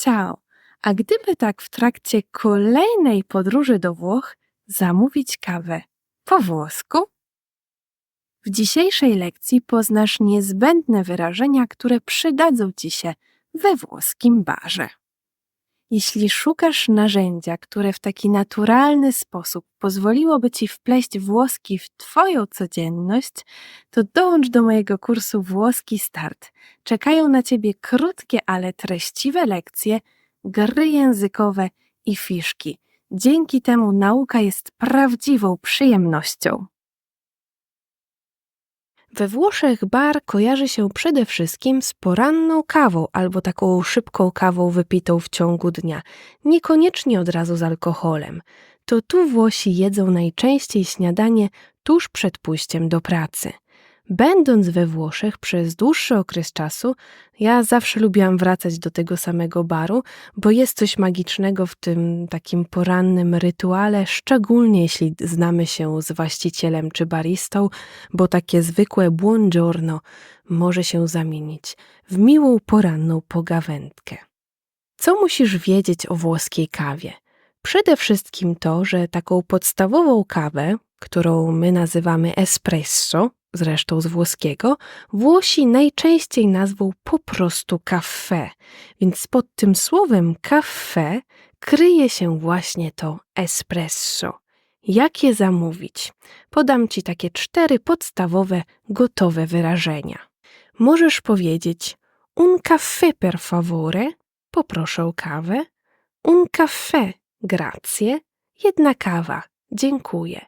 Ciao! A gdyby tak w trakcie kolejnej podróży do Włoch zamówić kawę po włosku? W dzisiejszej lekcji poznasz niezbędne wyrażenia, które przydadzą Ci się we włoskim barze. Jeśli szukasz narzędzia, które w taki naturalny sposób pozwoliłoby Ci wpleść włoski w Twoją codzienność, to dołącz do mojego kursu Włoski Start. Czekają na Ciebie krótkie, ale treściwe lekcje, gry językowe i fiszki. Dzięki temu nauka jest prawdziwą przyjemnością. We Włoszech bar kojarzy się przede wszystkim z poranną kawą albo taką szybką kawą wypitą w ciągu dnia, niekoniecznie od razu z alkoholem. To tu Włosi jedzą najczęściej śniadanie tuż przed pójściem do pracy. Będąc we Włoszech przez dłuższy okres czasu, ja zawsze lubiłam wracać do tego samego baru, bo jest coś magicznego w tym takim porannym rytuale, szczególnie jeśli znamy się z właścicielem czy baristą, bo takie zwykłe buongiorno może się zamienić w miłą poranną pogawędkę. Co musisz wiedzieć o włoskiej kawie? Przede wszystkim to, że taką podstawową kawę, którą my nazywamy espresso, zresztą z włoskiego, Włosi najczęściej nazwą po prostu kafe, więc pod tym słowem kafe kryje się właśnie to espresso. Jak je zamówić? Podam Ci takie cztery podstawowe, gotowe wyrażenia. Możesz powiedzieć un caffè per favore, poproszę o kawę, un caffè, grazie, jedna kawa, dziękuję.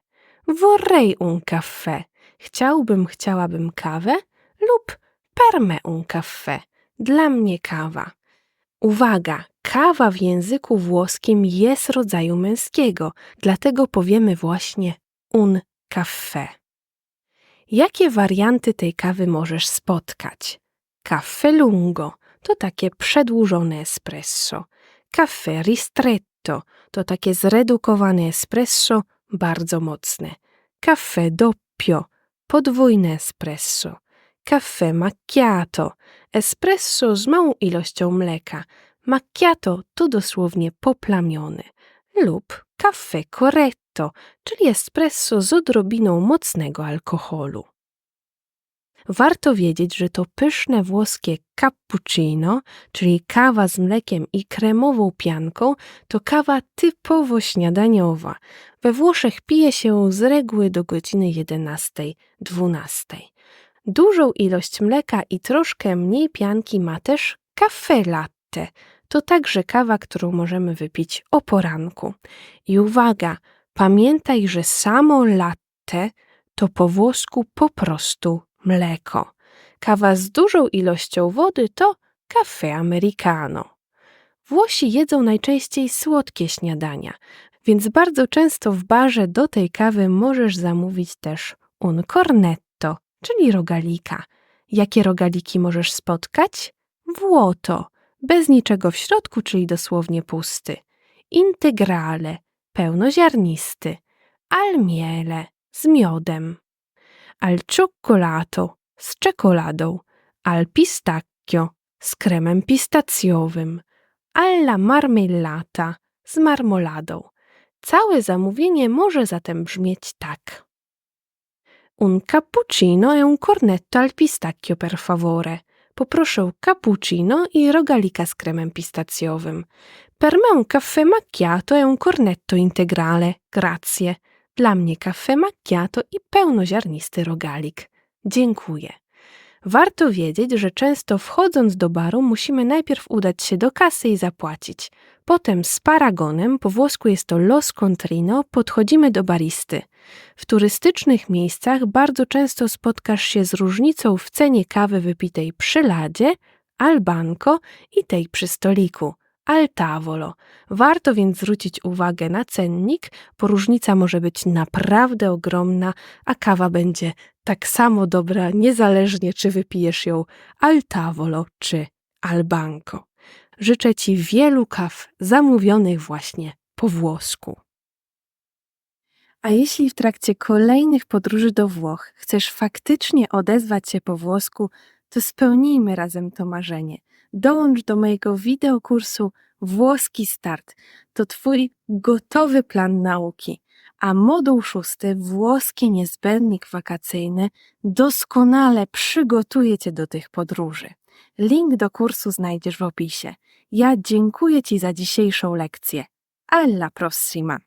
Vorrei un caffè, chciałbym, chciałabym kawę lub per me un caffè, dla mnie kawa. Uwaga, kawa w języku włoskim jest rodzaju męskiego, dlatego powiemy właśnie un caffè. Jakie warianty tej kawy możesz spotkać? Caffè lungo to takie przedłużone espresso. Caffè ristretto to takie zredukowane espresso, bardzo mocne. Caffè doppio podwójne espresso, kafe macchiato, espresso z małą ilością mleka, macchiato to dosłownie poplamiony, lub kafe corretto, czyli espresso z odrobiną mocnego alkoholu. Warto wiedzieć, że to pyszne włoskie cappuccino, czyli kawa z mlekiem i kremową pianką, to kawa typowo śniadaniowa. We Włoszech pije się z reguły do godziny 11-12. Dużą ilość mleka i troszkę mniej pianki ma też caffè latte. To także kawa, którą możemy wypić o poranku. I uwaga, pamiętaj, że samo latte to po włosku po prostu mleko. Kawa z dużą ilością wody to caffè americano. Włosi jedzą najczęściej słodkie śniadania, więc bardzo często w barze do tej kawy możesz zamówić też un cornetto, czyli rogalika. Jakie rogaliki możesz spotkać? Włoto, bez niczego w środku, czyli dosłownie pusty. Integrale, pełnoziarnisty. Almiele, z miodem al cioccolato z czekoladą, al pistacchio z kremem pistacjowym, alla marmellata z marmoladą. Całe zamówienie może zatem brzmieć tak. Un cappuccino e un cornetto al pistacchio per favore. Poproszę cappuccino i rogalika z kremem pistacjowym. Per me un caffè macchiato e un cornetto integrale. Grazie. Dla mnie kafe macchiato i pełnoziarnisty rogalik. Dziękuję. Warto wiedzieć, że często wchodząc do baru musimy najpierw udać się do kasy i zapłacić. Potem z paragonem, po włosku jest to los contrino, podchodzimy do baristy. W turystycznych miejscach bardzo często spotkasz się z różnicą w cenie kawy wypitej przy ladzie, albanko i tej przy stoliku al tavolo. Warto więc zwrócić uwagę na cennik, bo różnica może być naprawdę ogromna, a kawa będzie tak samo dobra, niezależnie czy wypijesz ją al tavolo czy al banco. Życzę Ci wielu kaw zamówionych właśnie po włosku. A jeśli w trakcie kolejnych podróży do Włoch chcesz faktycznie odezwać się po włosku, to spełnijmy razem to marzenie – Dołącz do mojego wideokursu Włoski Start. To Twój gotowy plan nauki. A moduł szósty, włoski niezbędnik wakacyjny, doskonale przygotuje Cię do tych podróży. Link do kursu znajdziesz w opisie. Ja dziękuję Ci za dzisiejszą lekcję. Alla prossima!